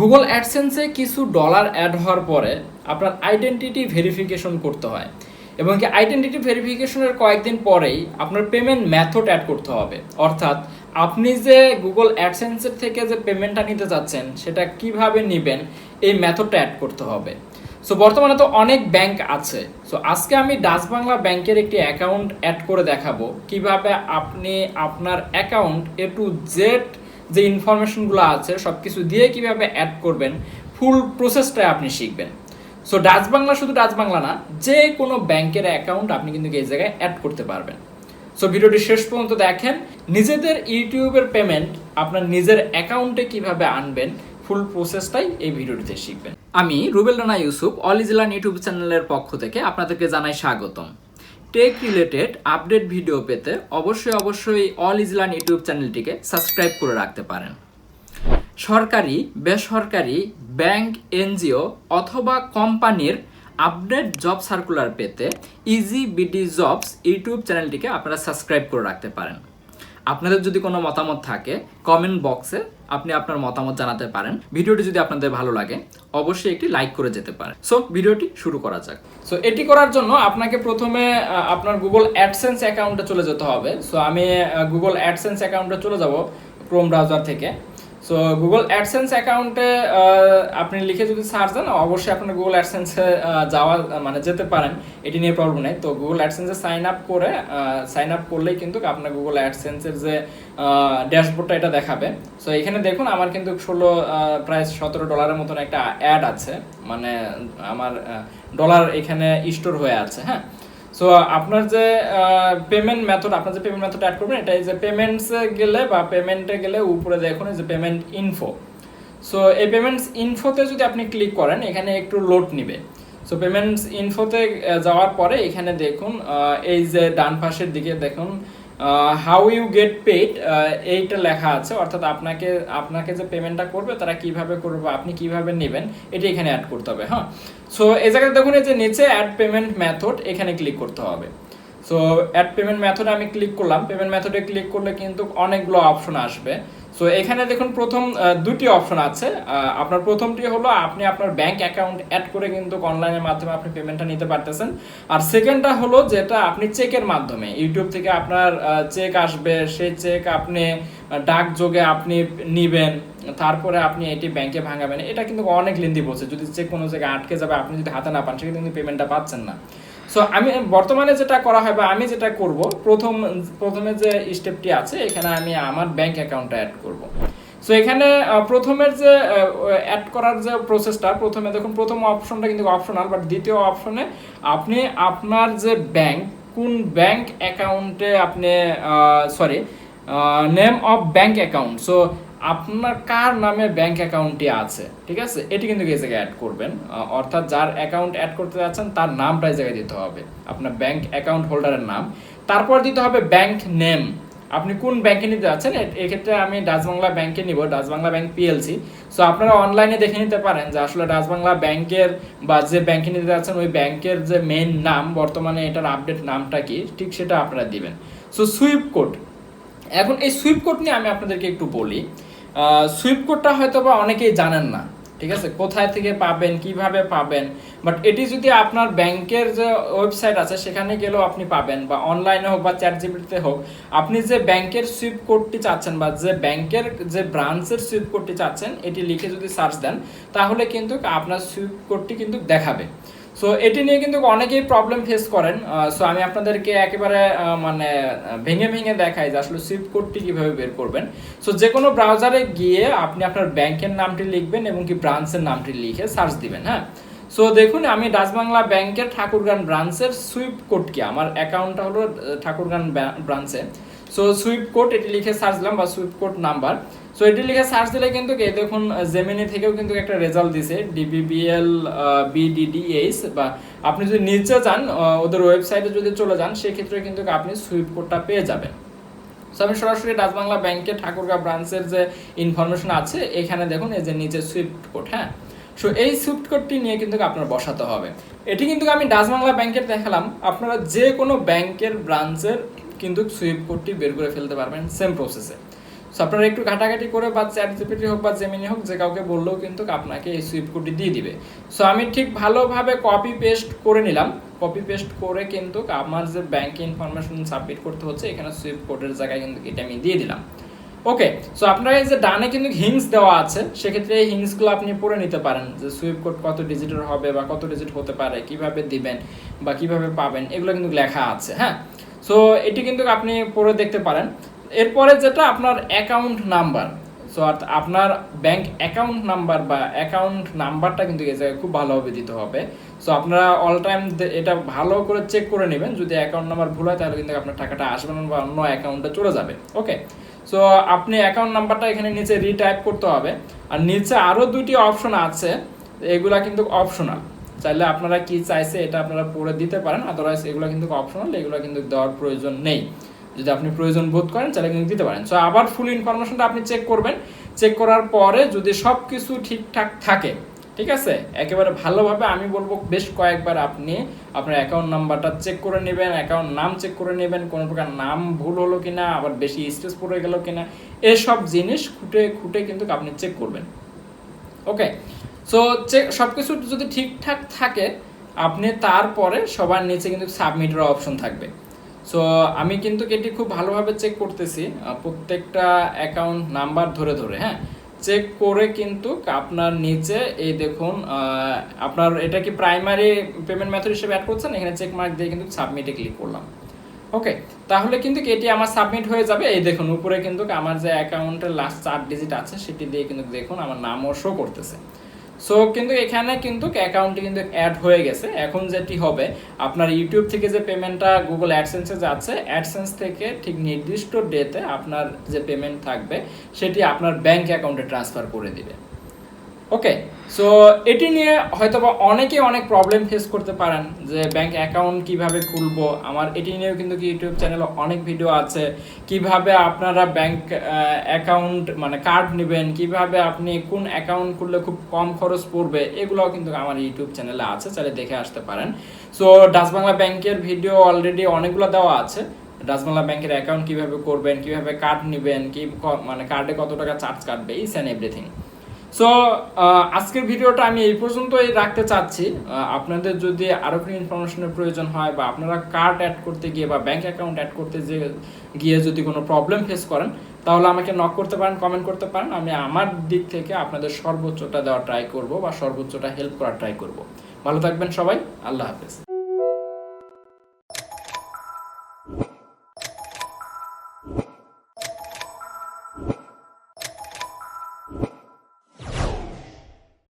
Google অ্যাডসেন্সে কিছু dollar add হওয়ার পরে আপনার আইডেন্টিটি ভেরিফিকেশন করতে হয় এবং কি আইডেন্টিটি ভেরিফিকেশনের কয়েকদিন পরেই আপনার পেমেন্ট মেথড অ্যাড করতে হবে। অর্থাৎ আপনি যে গুগল অ্যাডসেন্সের থেকে যে পেমেন্টটা নিতে চাচ্ছেন সেটা কীভাবে নেবেন, এই মেথডটা অ্যাড করতে হবে। সো বর্তমানে তো অনেক ব্যাংক আছে। সো আজকে আমি ডাচ বাংলা ব্যাংকের একটি অ্যাকাউন্ট অ্যাড করে দেখাবো। কীভাবে আপনি আপনার অ্যাকাউন্ট এ টু জেড যে ইনফরমেশনগুলো আছে সব কিছু দিয়ে কীভাবে অ্যাড করবেন ফুল প্রসেসটা আপনি শিখবেন। সো ডাচ বাংলা শুধু ডাচ বাংলা না, যে কোনো ব্যাংকের অ্যাকাউন্ট আপনি কিন্তু এই জায়গায় অ্যাড করতে পারবেন। সো ভিডিওটি শেষ পর্যন্ত দেখেন। নিজেদের ইউটিউবের পেমেন্ট আপনার নিজের অ্যাকাউন্টে কীভাবে আনবেন ফুল প্রসেসটাই এই ভিডিওটিতে শিখবেন। আমি রুবেল রানা ইউসুফ অল ইজলান ইউটিউব চ্যানেলের পক্ষ থেকে আপনাদেরকে জানাই স্বাগতম। টেক রিলেটেড আপডেট ভিডিও পেতে অবশ্যই অবশ্যই অল ইজলান ইউটিউব চ্যানেলটিকে সাবস্ক্রাইব করে রাখতে পারেন। সরকারি, বেসরকারি ব্যাংক এনজিও অথবা কোম্পানির আপডেট জব সার্কুলার পেতে ইজি বিডি জবস ইউটিউব চ্যানেলটিকে আপনারা সাবস্ক্রাইব করে রাখতে পারেন। আপনাদের যদি কোনো মতামত থাকে কমেন্ট বক্সে আপনি আপনার মতামত জানাতে পারেন। ভিডিওটি যদি আপনাদের ভালো লাগে, অবশ্যই একটি লাইক করে যেতে পারেন। সো ভিডিওটি শুরু করা যাক। সো এটি করার জন্য আপনাকে প্রথমে আপনার গুগল অ্যাডসেন্স অ্যাকাউন্টে চলে যেতে হবে। সো আমি গুগল অ্যাডসেন্স অ্যাকাউন্টে চলে যাব ক্রোম ব্রাউজার থেকে। সো গুগল অ্যাডসেন্স অ্যাকাউন্টে আপনি লিখে যদি সার্চ দেন, অবশ্যই আপনার গুগল অ্যাডসেন্সে যাওয়া মানে যেতে পারেন। এটি নিয়ে প্রবলেম নেই। তো গুগল অ্যাডসেন্সে সাইন আপ করে সাইন আপ করলেই কিন্তু আপনার গুগল অ্যাডসেন্সের যে ড্যাশবোর্ডটা এটা দেখাবে। সো এখানে দেখুন, আমার কিন্তু ষোলো প্রায় সতেরো ডলারের মতন একটা অ্যাড আছে। মানে আমার ডলার এখানে স্টোর হয়ে আছে হ্যাঁ? সো আপনার যে পেমেন্ট মেথড আপনার যে পেমেন্ট মেথড অ্যাড করবেন, এটা যে পেমেন্টসে গেলে বা পেমেন্টে গেলে উপরে দেখুন যে পেমেন্ট ইনফো সো এই পেমেন্টস ইনফোতে যদি আপনি ক্লিক করেন, এখানে একটু লোড নিবে। সো পেমেন্টস ইনফোতে যাওয়ার পরে এখানে দেখুন এই যে ডান পাশের দিকে দেখুন হাউ ইউ গেট পেড এইটা লেখা আছে। অর্থাৎ আপনাকে আপনাকে যে পেমেন্টটা করবে, তারা কীভাবে করবে, আপনি কীভাবে নেবেন, এটি এখানে অ্যাড করতে হবে হ্যাঁ? সো এই জায়গায় দেখুন, এই যে নিচে অ্যাড পেমেন্ট মেথড এখানে ক্লিক করতে হবে। সো অ্যাড পেমেন্ট মেথডে আমি ক্লিক করলাম। পেমেন্ট মেথডে ক্লিক করলে কিন্তু অনেকগুলো অপশন আসবে। সো এখানে দেখুন প্রথম দুটি অপশন আছে। আপনার প্রথমটি হলো আপনি আপনার ব্যাংক অ্যাকাউন্ট অ্যাড করে কিন্তু অনলাইনের মাধ্যমে আপনি পেমেন্টটা নিতে পারতেছেন। আর সেকেন্ডটা হলো যেটা আপনি চেকের মাধ্যমে ইউটিউব থেকে আপনার চেক আসবে, সেই চেক আপনি ডাক যোগে আপনি নিবেন, তারপরে আপনি এটি ব্যাংকে ভাঙাবেন। এটা কিন্তু অনেক লেন্দি বলছে যদি চেক কোনো জায়গায় আটকে যাবে, আপনি যদি হাতে না পান, সেক্ষেত্রে কিন্তু পেমেন্টটা পাচ্ছেন না। সো আমি বর্তমানে যেটা করা হয় বা আমি যেটা করব, প্রথম, প্রথমে যে স্টেপটি আছে, এখানে আমি আমার ব্যাংক অ্যাকাউন্টটা অ্যাড করব। সো এখানে প্রথমের যে অ্যাড করার যে প্রসেসটা প্রথমে দেখুন, প্রথম অপশনটা কিন্তু অপশনাল বাট দ্বিতীয় অপশনে আপনি আপনার যে ব্যাংক কোন ব্যাংক অ্যাকাউন্টে আপনি sorry name of bank account so আপনার কার নামে ব্যাংক অ্যাকাউন্টটি আছে? ঠিক আছে? এটি কিন্তু এই জায়গায় অ্যাড করবেন। অর্থাৎ যার অ্যাকাউন্ট অ্যাড করতে যাচ্ছেন, তার নামটা এই জায়গায় দিতে হবে। আপনার ব্যাংক অ্যাকাউন্ট হোল্ডারের নাম। তারপর দিতে হবে ব্যাংক নেম আপনি কোন ব্যাংকে নিতে যাচ্ছেন? এক্ষেত্রে আমি ডাচ বাংলা ব্যাংকে নিব, Dutch Bangla bank PLC so আপনারা অনলাইনে দেখে নিতে পারেন যে আসলে ডাচ বাংলা ব্যাংকের বা যে ব্যাংকে নিতে যাচ্ছেন, ওই ব্যাংকের যে মেন নাম, বর্তমানে এটার আপডেট নামটা কি? ঠিক সেটা আপনারা দিবেন। সো সুইপ কোড এখন এই সুইপ কোড নিয়ে আমি আপনাদেরকে একটু বলি। সুইপ কোডটা হয়তো বা অনেকেই জানেন না, ঠিক আছে? কোথায় থেকে পাবেন, কীভাবে পাবেন? বাট এটি যদি আপনার ব্যাংকের যে ওয়েবসাইট আছে, সেখানে গেলেও আপনি পাবেন, বা অনলাইনে হোক বা চ্যাট জিবিটিতে হোক। আপনি যে ব্যাংকের সুইপ কোডটি চাচ্ছেন, বা যে ব্যাংকের যে ব্রাঞ্চের সুইপ কোডটি চাচ্ছেন, এটি লিখে যদি সার্চ দেন, তাহলে কিন্তু আপনার সুইপ কোডটি কিন্তু দেখাবে। সো এটি নিয়ে কিন্তু অনেকেই প্রবলেম ফেস করেন। সো আমি আপনাদেরকে একেবারে মানে ভেঙে ভেঙে দেখাই যে আসলে সুইপ কোডটি কীভাবে বের করবেন। সো যে কোনো ব্রাউজারে গিয়ে আপনি আপনার ব্যাংকের নামটি লিখবেন এবং কি ব্রাঞ্চের নামটি লিখে সার্চ দিবেন হ্যাঁ? সো দেখুন, আমি ডাচ বাংলা ব্যাংকের ঠাকুরগান ব্রাঞ্চের সুইপ কোড কি আমার অ্যাকাউন্টটা হলো ঠাকুরগান ব্রাঞ্চে সো সুইপ কোড এটি লিখে সার্চ দিলাম বা সুইপ কোড নাম্বার সো এটি লিখে সার্চ দিলে কিন্তু দেখুন জেমিনি থেকেও কিন্তু একটা রেজাল্ট দিছে ডিবিবিএল বিডিডিএইচ বা আপনি যদি নিচে যান ওদের ওয়েবসাইটে যদি চলে যান, সেক্ষেত্রে কিন্তু আপনি সুইপ কোডটা পেয়ে যাবেন। সো আমি সরাসরি ডাচ বাংলা ব্যাংকের ঠাকুরগাঁ ব্রাঞ্চের যে ইনফরমেশন আছে, এখানে দেখুন, এই যে নিচে সুইফট কোড হ্যাঁ? সো এই সুইফট কোডটি নিয়ে কিন্তু আপনার বসাতে হবে। এটি কিন্তু আমি ডাচ বাংলা ব্যাংকের দেখালাম, আপনারা যে কোনো ব্যাংকের ব্রাঞ্চের কিন্তু সুইফট কোডটি বের করে ফেলতে পারবেন সেম প্রসেসে সো আপনারা একটু ঘাটাঘাটি করে বা চ্যাট জিপিটি হোক বা জেমিনি হোক, যে কাউকে বললেও কিন্তু আপনাকে এই সুইফট কোডটি দিয়ে দিবে। সো আমি ঠিক ভালোভাবে কপি পেস্ট করে নিলাম। কপি পেস্ট করে কিন্তু আমার যে ব্যাংক ইনফরমেশন সাবমিট করতে হচ্ছে, এখানে সুইফট কোডের জায়গায় কিন্তু এটা আমি দিয়ে দিলাম। ওকে সো আপনার এই যে ডানে কিন্তু হিংস দেওয়া আছে, সেক্ষেত্রে এই হিংসগুলো আপনি পড়ে নিতে পারেন, যে সুইপ কোড কত ডিজিটের হবে বা কত ডিজিট হতে পারে, কীভাবে দিবেন বা কীভাবে পাবেন, এগুলো কিন্তু লেখা আছে হ্যাঁ? সো এটি কিন্তু আপনি পড়ে দেখতে পারেন। এরপরে যেটা আপনার অ্যাকাউন্ট নাম্বার সো আপনার ব্যাংক অ্যাকাউন্ট নাম্বার বা অ্যাকাউন্ট নাম্বারটা কিন্তু এই জায়গায় খুব ভালোভাবে দিতে হবে। সো আপনারা অল টাইম এটা ভালো করে চেক করে নেবেন। যদি অ্যাকাউন্ট নাম্বার ভুল হয়, তাহলে কিন্তু আপনার টাকাটা আসবে না বা অন্য অ্যাকাউন্টে চলে যাবে। ওকে সো আপনি অ্যাকাউন্ট নাম্বারটা এখানে নিচে রিটাইপ করতে হবে। আর নিচে আরও দুটি অপশন আছে। এগুলা কিন্তু অপশনাল চাইলে আপনারা কি চাইছে, এটা আপনারা পড়ে দিতে পারেন। আদারওয়াইজ এগুলো কিন্তু অপশনাল এগুলো কিন্তু দেওয়ার প্রয়োজন নেই। যদি আপনি প্রয়োজন বোধ করেন, তাহলে কিন্তু দিতে পারেন। সো আবার ফুল ইনফরমেশনটা আপনি চেক করবেন। চেক করার পরে যদি সব কিছু ঠিকঠাক থাকে, ঠিক আছে? একেবারে ভালোভাবে আমি বলব, বেশ কয়েকবার আপনি আপনার অ্যাকাউন্ট নাম্বারটা চেক করে নেবেন অ্যাকাউন্ট নাম চেক করে নেবেন, কোনো প্রকার নাম ভুল হলো কিনা, আবার বেশি স্পেস পড়ে গেল কিনা, এসব জিনিস খুঁটে খুঁটে কিন্তু আপনি চেক করবেন। ওকে সো চেক সব কিছু যদি ঠিকঠাক থাকে, আপনি তারপরে সবার নিচে কিন্তু সাবমিটের অপশন থাকবে। সো আমি কিন্তু এটি খুব ভালোভাবে চেক করতেছি প্রত্যেকটা অ্যাকাউন্ট নাম্বার ধরে ধরে হ্যাঁ? চেক করে কিন্তু আপনার নিচে এই দেখুন আপনার এটা কি প্রাইমারি পেমেন্ট মেথড হিসেবে অ্যাড করছেন? এখানে চেক মার্ক দিয়ে কিন্তু সাবমিটে ক্লিক করলাম। ওকে তাহলে কিন্তু এটি আমার সাবমিট হয়ে যাবে। এই দেখুন, উপরে কিন্তু আমার যে অ্যাকাউন্টের লাস্ট চার ডিজিট আছে, সেটি দিয়ে কিন্তু দেখুন, আমার নামও শো করতেছে। সো কিন্তু এখানে কিন্তু অ্যাকাউন্টটি কিন্তু অ্যাড হয়ে গেছে। এখন যেটি হবে, আপনার ইউটিউব থেকে যে পেমেন্টটা গুগল অ্যাডসেন্সে যাচ্ছে অ্যাডসেন্স থেকে ঠিক নির্দিষ্ট ডেতে আপনার যে পেমেন্ট থাকবে, সেটি আপনার ব্যাংক অ্যাকাউন্টে ট্রান্সফার করে দিবে। ওকে সো এটি নিয়ে হয়তো বা অনেকে অনেক প্রবলেম ফেস করতে পারেন যে ব্যাংক অ্যাকাউন্ট কীভাবে খুলবো। আমার এটি নিয়েও কিন্তু কি ইউটিউব চ্যানেলে অনেক ভিডিও আছে। কীভাবে আপনারা ব্যাংক অ্যাকাউন্ট মানে কার্ড নেবেন, কীভাবে আপনি কোন অ্যাকাউন্ট খুললে খুব কম খরচ পড়বে, এগুলোও কিন্তু আমার ইউটিউব চ্যানেলে আছে, চাইলে দেখে আসতে পারেন। সো ডাচ বাংলা ব্যাংকের ভিডিও অলরেডি অনেকগুলো দেওয়া আছে। ডাচবাংলা ব্যাংকের অ্যাকাউন্ট কীভাবে করবেন, কীভাবে কার্ড নেবেন, কি মানে কার্ডে কত টাকা চার্জ কাটবে ইস অ্যান্ড এভরিথিং সো আজকের ভিডিওটা আমি এই পর্যন্তই রাখতে চাচ্ছি। আপনাদের যদি আরও কোনো ইনফরমেশনের প্রয়োজন হয় বা আপনারা কার্ড অ্যাড করতে গিয়ে বা ব্যাংক অ্যাকাউন্ট অ্যাড করতে যে গিয়ে যদি কোনো প্রবলেম ফেস করেন, তাহলে আমাকে নক করতে পারেন কমেন্ট করতে পারেন। আমি আমার দিক থেকে আপনাদের সর্বোচ্চটা দেওয়ার ট্রাই করব বা সর্বোচ্চটা হেল্প করার ট্রাই করব। ভালো থাকবেন সবাই, আল্লাহ হাফেজ।